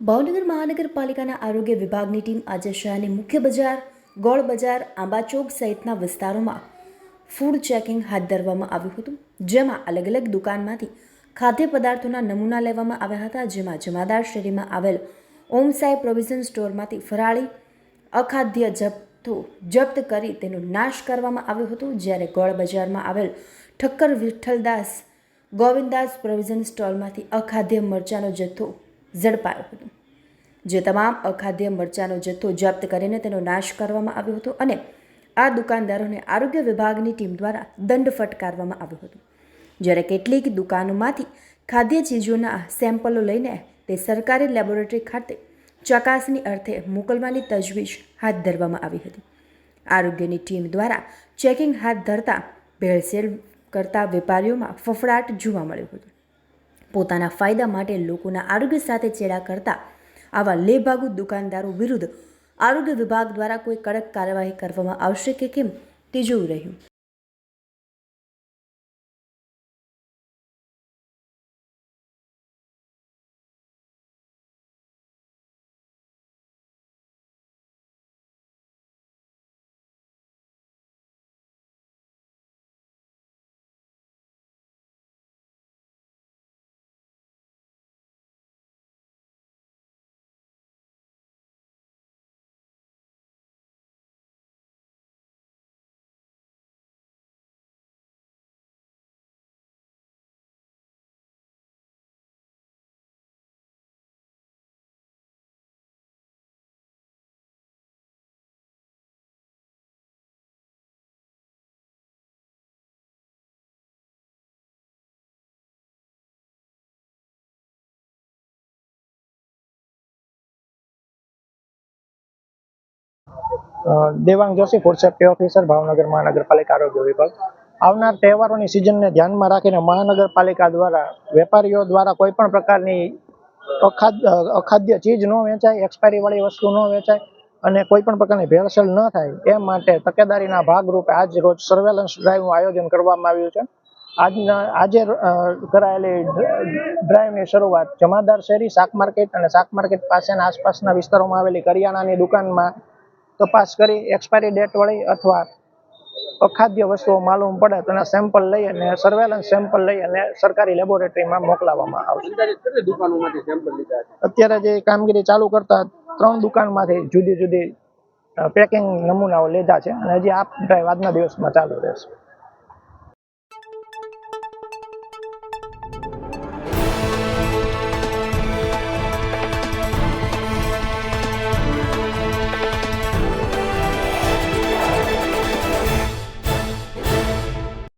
ભાવનગર મહાનગરપાલિકાના આરોગ્ય વિભાગની ટીમ આજે શહેરની મુખ્ય બજાર, ગોળ બજાર આંબાચોક સહિતના વિસ્તારોમાં ફૂડ ચેકિંગ હાથ ધરવામાં આવ્યું હતું, જેમાં અલગ અલગ દુકાનમાંથી ખાદ્ય પદાર્થોના નમૂના લેવામાં આવ્યા હતા, જેમાં જમાદાર શેરીમાં આવેલ ઓમ સાઈ પ્રોવિઝન સ્ટોરમાંથી ફરાળી અખાદ્ય જપ્તો જપ્ત કરી તેનો નાશ કરવામાં આવ્યો હતો, જ્યારે ગોળ બજારમાં આવેલ ઠક્કર વિઠ્ઠલદાસ ગોવિંદાસ પ્રોવિઝન સ્ટોલમાંથી અખાદ્ય મરચાનો જથ્થો ઝડપાયો હતો. જે તમામ અખાદ્ય મરચાનો જથ્થો જપ્ત કરીને તેનો નાશ કરવામાં આવ્યો હતો અને આ દુકાનદારોને આરોગ્ય વિભાગની ટીમ દ્વારા દંડ ફટકારવામાં આવ્યો હતો. જ્યારે કેટલીક દુકાનોમાંથી ખાદ્ય ચીજોના સેમ્પલો લઈને તે સરકારી લેબોરેટરી ખાતે ચકાસણી અર્થે મોકલવાની તજવીજ હાથ ધરવામાં આવી હતી. આરોગ્યની ટીમ દ્વારા ચેકિંગ હાથ ધરતા ભેળસેળ કરતા વેપારીઓમાં ફફડાટ જોવા મળ્યો હતો. પોતાના ફાયદા માટે લોકોના આરોગ્ય સાથે ચેડા કરતા આવા લેભાગુ દુકાનદારો વિરુદ્ધ આરોગ્ય વિભાગ દ્વારા કોઈ કડક કાર્યવાહી કરવામાં આવશે કે કેમ તે જોવું રહ્યું. Devang Joshi food safety officer, Bhavnagar મહાનગરપાલિકા આરોગ્ય વિભાગ. આવનાર તહેવારોની સિઝનને ધ્યાનમાં રાખીને મહાનગરપાલિકા દ્વારા, વેપારીઓ દ્વારા કોઈ પણ પ્રકારની અખાદ્ય ચીજ ન વેચાય એક્સપાયરી વાળી વસ્તુ ન વેચાય અને કોઈ પણ પ્રકારની ભેળસેળ ન થાય, એ માટે તકેદારીના ભાગરૂપે આજ રોજ સર્વેલન્સ ડ્રાઈવનું આયોજન કરવામાં આવ્યું છે. આજના, આજે કરાયેલી ડ્રાઈવની શરૂઆત જમાદાર શેરી શાક માર્કેટ અને શાક માર્કેટ પાસેના આસપાસના વિસ્તારોમાં આવેલી કરિયાણાની દુકાનમાં તપાસ કરી એક્સપાયરી ડેટ વળી અથવા અખાદ્ય વસ્તુઓ માલુમ પડે તો એના સેમ્પલ લઈ અને સર્વેલન્સ સેમ્પલ લઈ અને સરકારી લેબોરેટરીમાં મોકલાવવામાં આવશે. અત્યારે જે કામગીરી ચાલુ કરતા ત્રણ દુકાનમાંથી જુદી જુદી પેકિંગ નમૂનાઓ લીધા છે અને હજી આ ડ્રાઈવ આજના દિવસમાં ચાલુ રહેશે.